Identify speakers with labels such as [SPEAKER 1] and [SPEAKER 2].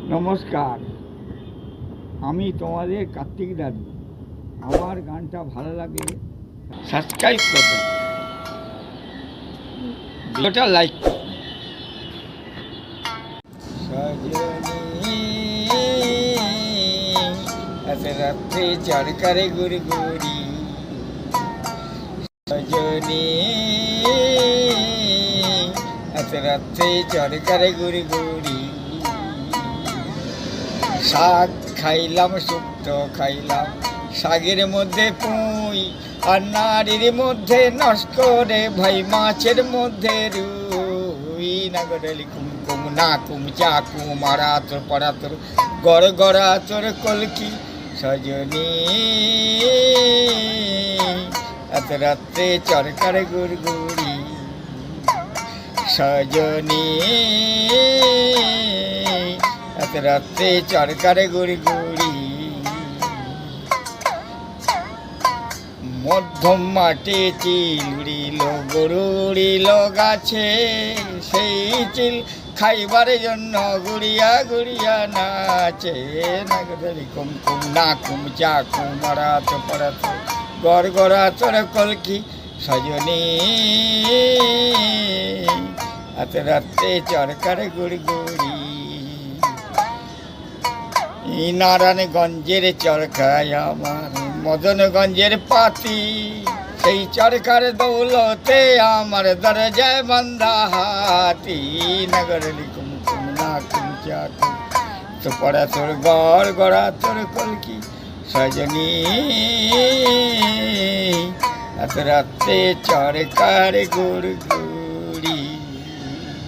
[SPEAKER 1] নমস্কার। আমি তোমাদের কার্তিক দাদু। আমার গানটা ভালো লাগে সাবস্ক্রাইব করবেন ভিডিওটা লাইক রাত্রে চরকারে গুড়ি গুড়ি সজনী রাত্রে চরকারে গুড়ি গুড়ি শাক খাইলাম, শুক্তো খাইলাম। শাকের মধ্যে পুঁই আর নারীর মধ্যে নষ্ট রে ভাই, মাছের মধ্যে রুই। না গড়ালি কুমকুম না কুম চা কুম আড়া তোর পড়া তোর গড় গড়া তোর কলকি সজনী। এত রাত্রে চরকার গুড়গুড়ি সজনী। রাত্রে চরকারে গুড়ি গুড়ি মধ্যম মাটি চিল উড়িল গরু উড়িল গাছে। সেই চিল খাইবার জন্য গুড়িয়া গুড়িয়া নাচে। নাগরি কুম কুম না কুম চা কুম মারাত পড়াত গড় গড়া তোর কলকি সজনী। এত রাত্রে চরকারে গুড়ি গুড়ি নারায়ণগঞ্জের চরকায় আমার, মদনগঞ্জের পাতি। সেই চরকার দৌলতে আমার দরজায় বন্ধা হাতি। নগর লিকুম কুম না কুম তো পড়া তোর গড়, গড়া তোর কলকি। সজনী, এত রাত্রে চরকার গুড় গুড়।